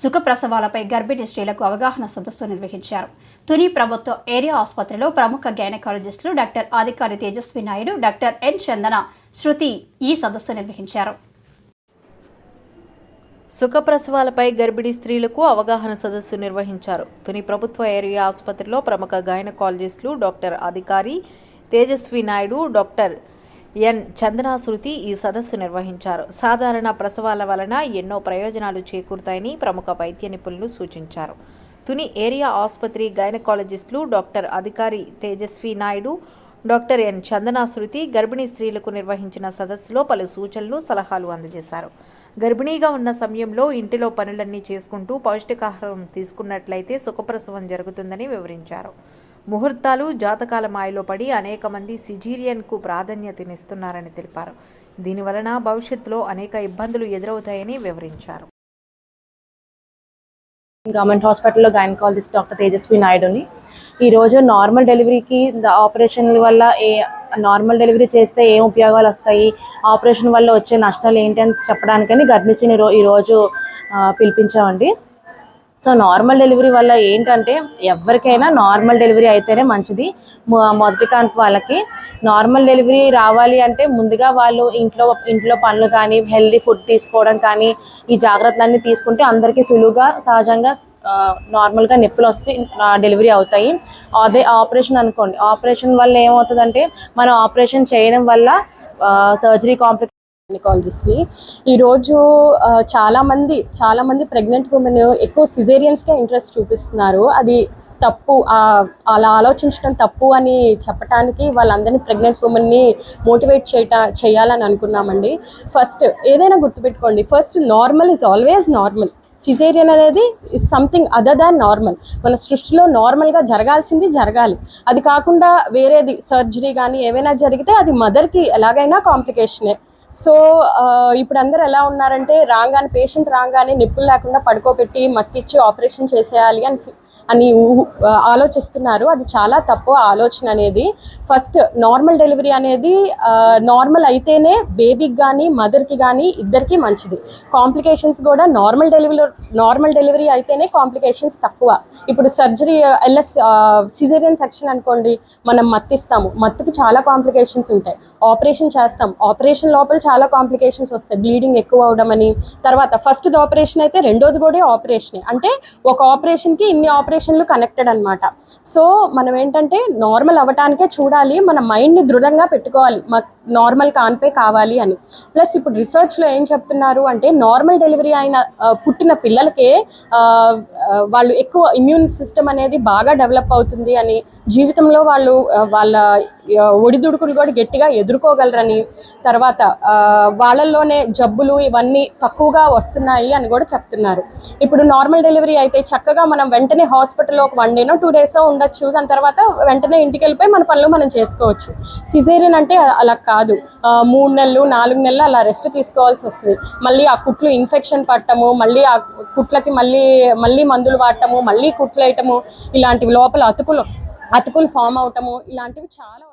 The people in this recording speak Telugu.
సుఖప్రసవాలపై గర్భిణీ స్త్రీలకు అవగాహన సదస్సు నిర్వహించారు. తుని ప్రభుత్వ ఏరియా ఆసుపత్రిలో ప్రముఖ గైనకాలజిస్టులు doctor Adhikari Tejaswi Naidu doctor N Chandana Shruti ఈ సదస్సు నిర్వహించారు. సుఖప్రసవాలపై గర్భిణీ స్త్రీలకు అవగాహన సదస్సు నిర్వహించారు. తుని ప్రభుత్వ ఏరియా ఆసుపత్రిలో ప్రముఖ గైనకాలజిస్టులు doctor Adhikari Tejaswi Naidu doctor N Chandana Shruti ఈ సదస్సు నిర్వహించారు. సాధారణ ప్రసవాల వలన ఎన్నో ప్రయోజనాలు చేకూరుతాయని ప్రముఖ వైద్య నిపుణులు సూచించారు. తుని ఏరియా ఆసుపత్రి గైనకాలజిస్టులు doctor Adhikari Tejaswi Naidu doctor N Chandana Shruti గర్భిణీ స్త్రీలకు నిర్వహించిన సదస్సులో పలు సూచనలు సలహాలు అందజేశారు. గర్భిణీగా ఉన్న సమయంలో ఇంటిలో పనులన్నీ చేసుకుంటూ పౌష్టికాహారం తీసుకున్నట్లయితే సుఖప్రసవం జరుగుతుందని వివరించారు. ముహూర్తాలు జాతకాల మాయలో పడి అనేక మంది సిజీరియన్కు ప్రాధాన్యతనిస్తున్నారని తెలిపారు. దీనివలన భవిష్యత్తులో అనేక ఇబ్బందులు ఎదురవుతాయని వివరించారు. గవర్నమెంట్ హాస్పిటల్లో గైనకాలజిస్ట్ డాక్టర్ తేజస్వి నాయుడుని. ఈరోజు నార్మల్ డెలివరీకి ఆపరేషన్ల వల్ల ఏ నార్మల్ డెలివరీ చేస్తే ఏం ఉపయోగాలు వస్తాయి ఆపరేషన్ వల్ల వచ్చే నష్టాలు ఏంటి అని చెప్పడానికని గర్భిణిని రో ఈరోజు పిలిపించామండి. సో నార్మల్ డెలివరీ వల్ల ఏంటంటే ఎవరికైనా నార్మల్ డెలివరీ అయితేనే మంచిది. మొదటి కాన్పు వాళ్ళకి నార్మల్ డెలివరీ రావాలి అంటే ముందుగా వాళ్ళు ఇంట్లో ఇంట్లో పనులు కానీ హెల్దీ ఫుడ్ తీసుకోవడం కానీ ఈ జాగ్రత్తలన్నీ తీసుకుంటే అందరికీ సులువుగా సహజంగా నార్మల్గా నొప్పులు వస్తే డెలివరీ అవుతాయి. అదే ఆపరేషన్ అనుకోండి. ఆపరేషన్ వల్ల ఏమవుతుందంటే మనం ఆపరేషన్ చేయడం వల్ల సర్జరీ కాంప్లికేషన్ గైనకాలజిస్ట్ని ఈరోజు చాలామంది చాలామంది ప్రెగ్నెంట్ ఉమెన్ ఎక్కువ సిజేరియన్స్కే ఇంట్రెస్ట్ చూపిస్తున్నారు. అది తప్పు అలా ఆలోచించడం తప్పు అని చెప్పడానికి వాళ్ళందరినీ ప్రెగ్నెంట్ ఉమెన్ని మోటివేట్ చేయట చేయాలని అనుకున్నామండి. ఫస్ట్ ఏదైనా గుర్తుపెట్టుకోండి. First normal is always normal caesarean అనేది is something other than normal మన సృష్టిలో నార్మల్గా జరగాల్సింది జరగాలి. అది కాకుండా వేరేది సర్జరీ కానీ ఏవైనా జరిగితే అది మదర్కి ఎలాగైనా కాంప్లికేషనే సో ఇప్పుడు అందరు ఎలా ఉన్నారంటే రాగానే పేషెంట్ రాగానే నిప్పులు లేకుండా పడుకోబెట్టి మత్తిచ్చి ఆపరేషన్ చేసేయాలి అని అని ఆలోచిస్తున్నారు. అది చాలా తప్పు ఆలోచన అనేది. ఫస్ట్ నార్మల్ డెలివరీ అనేది నార్మల్ అయితేనే బేబీకి కానీ మదర్కి కానీ ఇద్దరికి మంచిది. కాంప్లికేషన్స్ కూడా నార్మల్ డెలివరీ నార్మల్ డెలివరీ అయితేనే కాంప్లికేషన్స్ తక్కువ. ఇప్పుడు సర్జరీ ఎల్ఎస్ సిజేరియన్ సెక్షన్ అనుకోండి మనం మత్తిస్తాము. మత్తుకి చాలా కాంప్లికేషన్స్ ఉంటాయి. ఆపరేషన్ చేస్తాం. ఆపరేషన్ లోపల చాలా కాంప్లికేషన్స్ వస్తాయి. బ్లీడింగ్ ఎక్కువ అవడం అని. తర్వాత ఫస్ట్ ఆపరేషన్ అయితే రెండోది కూడా ఆపరేషనే. అంటే ఒక ఆపరేషన్కి ఇన్ని ఆపరేషన్లు కనెక్టెడ్ అనమాట సో మనం ఏంటంటే నార్మల్ అవ్వటానికే చూడాలి. మన మైండ్ని దృఢంగా పెట్టుకోవాలి. మా నార్మల్ కాన్పే కావాలి అని. ప్లస్ ఇప్పుడు రీసెర్చ్లో ఏం చెప్తున్నారు అంటే నార్మల్ డెలివరీ అయిన పుట్టిన పిల్లలకే వాళ్ళు ఎక్కువ ఇమ్యూన్ సిస్టమ్ అనేది బాగా డెవలప్ అవుతుంది అని జీవితంలో వాళ్ళు వాళ్ళ ఒడిదుడుకులు కూడా గట్టిగా ఎదుర్కోగలరని తర్వాత వాళ్ళల్లోనే జబ్బులు ఇవన్నీ తక్కువగా వస్తున్నాయి అని కూడా చెప్తున్నారు. ఇప్పుడు నార్మల్ డెలివరీ అయితే చక్కగా మనం వెంటనే హాస్పిటల్లో ఒక వన్ డేనో టూ డేసో ఉండొచ్చు. దాని తర్వాత వెంటనే ఇంటికి వెళ్ళిపోయి మన పనులు మనం చేసుకోవచ్చు. సిజేరియన్ అంటే అలా కాదు. మూడు నెలలు నాలుగు నెలలు అలా రెస్ట్ తీసుకోవాల్సి వస్తుంది. మళ్ళీ ఆ కుట్లు ఇన్ఫెక్షన్ పట్టము మళ్ళీ ఆ కుట్లకి మళ్ళీ మళ్ళీ మందులు వాడటము మళ్ళీ కుట్లు వేయటము ఇలాంటివి లోపల అతుకులు అతుకులు ఫామ్ అవటము ఇలాంటివి చాలా